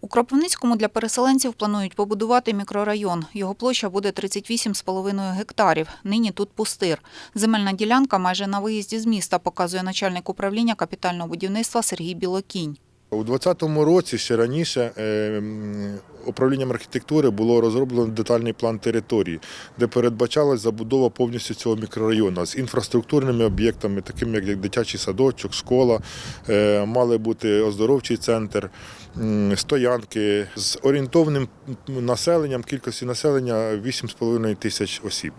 У Кропивницькому для переселенців планують побудувати мікрорайон. Його площа буде 38,5 гектарів. Нині тут пустир. Земельна ділянка майже на виїзді з міста, показує начальник управління капітального будівництва Сергій Білокінь. У 2020 році ще раніше е, управлінням архітектури було розроблено детальний план території, де передбачалась забудова повністю цього мікрорайону з інфраструктурними об'єктами, такими як дитячий садочок, школа, е, мали бути оздоровчий центр, стоянки з орієнтовним населенням, кількості населення 8,5 тисяч осіб.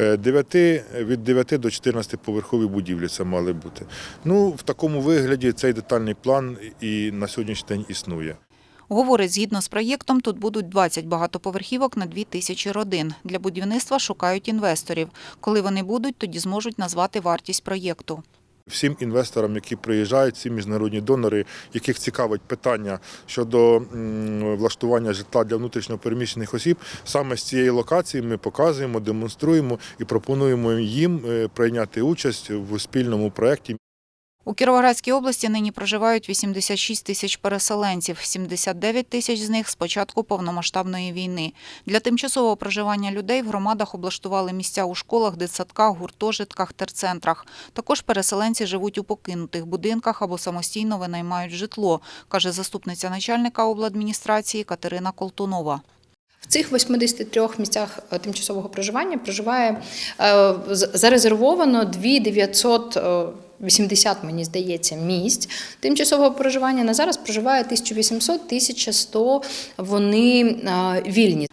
Е, Дев'яти, від 9 до 14 поверхові будівлі це мали бути. Ну, в такому вигляді цей детальний план і на сьогоднішній день існує. Говорить, згідно з проєктом, тут будуть 20 багатоповерхівок на 2 тисячі родин. Для будівництва шукають інвесторів. Коли вони будуть, тоді зможуть назвати вартість проєкту. Всім інвесторам, які приїжджають, всі міжнародні донори, яких цікавить питання щодо влаштування житла для внутрішньопереміщених осіб, саме з цієї локації ми показуємо, демонструємо і пропонуємо їм е, прийняти участь в спільному проєкті. У Кіровоградській області нині проживають 86 тисяч переселенців, 79 тисяч з них з початку повномасштабної війни. Для тимчасового проживання людей в громадах облаштували місця у школах, дитсадках, гуртожитках, терцентрах. Також переселенці живуть у покинутих будинках або самостійно винаймають житло, каже заступниця начальника обладміністрації Катерина Колтунова. В цих 83 місцях е, тимчасового проживання проживає е, зарезервовано 2 900 80, мені здається, місць тимчасового проживання. На зараз проживає 1800-1100, Вони вільні.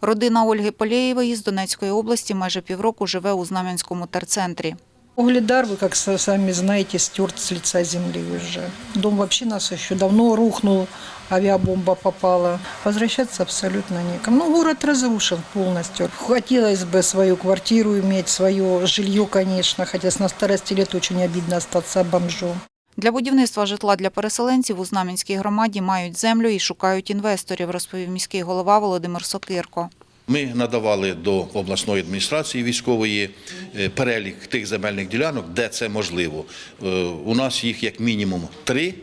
Родина Ольги Полєєвої з Донецької області майже півроку живе у Знам'янському терцентрі. Угледар, вы, как сами знаете, стерт с лица земли уже. Дом вообще нас еще давно рухнул, авиабомба попала. Возвращаться абсолютно некому. Ну, город разрушен полностью. Хотелось бы свою квартиру иметь, свое жилье, конечно, хотя на старости лет очень обидно остаться бомжом. Для будівництва житла для переселенців у Знам'янській громаді мають землю і шукають інвесторів, розповів міський голова Володимир Сокирко. Ми надавали до обласної адміністрації військової е, перелік тих земельних ділянок, де це можливо. Е, У нас їх як мінімум три.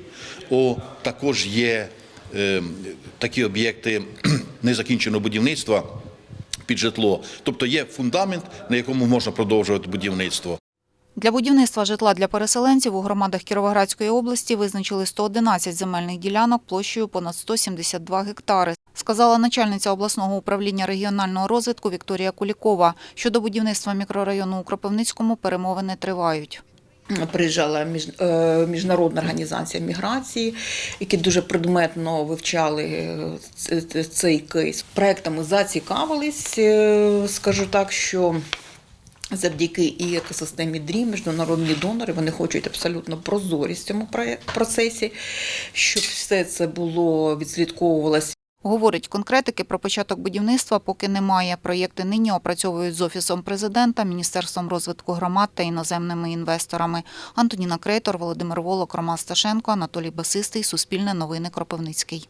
О, також є е, такі об'єкти незакінченого будівництва під житло. Тобто є фундамент, на якому можна продовжувати будівництво. Для будівництва житла для переселенців у громадах Кіровоградської області визначили 111 земельних ділянок площею понад 172 гектари, сказала начальниця обласного управління регіонального розвитку Вікторія Кулікова. Щодо будівництва мікрорайону у Кропивницькому перемовини тривають. Приїжджала е, міжнародна організація міграції, які дуже предметно вивчали е, цей кейс. Проектами зацікавились, е, скажу так, що завдяки і екосистемі ДРІ, міжнародні донори, вони хочуть абсолютно прозорість в цьому процесі, щоб все це було відслідковувалося Говорить, конкретики про початок будівництва поки немає. Проєкти нині опрацьовують з Офісом президента, Міністерством розвитку громад та іноземними інвесторами. Антоніна Крейтор, Володимир Волок, Роман Сташенко, Анатолій Басистий, Суспільне новини Кропивницький.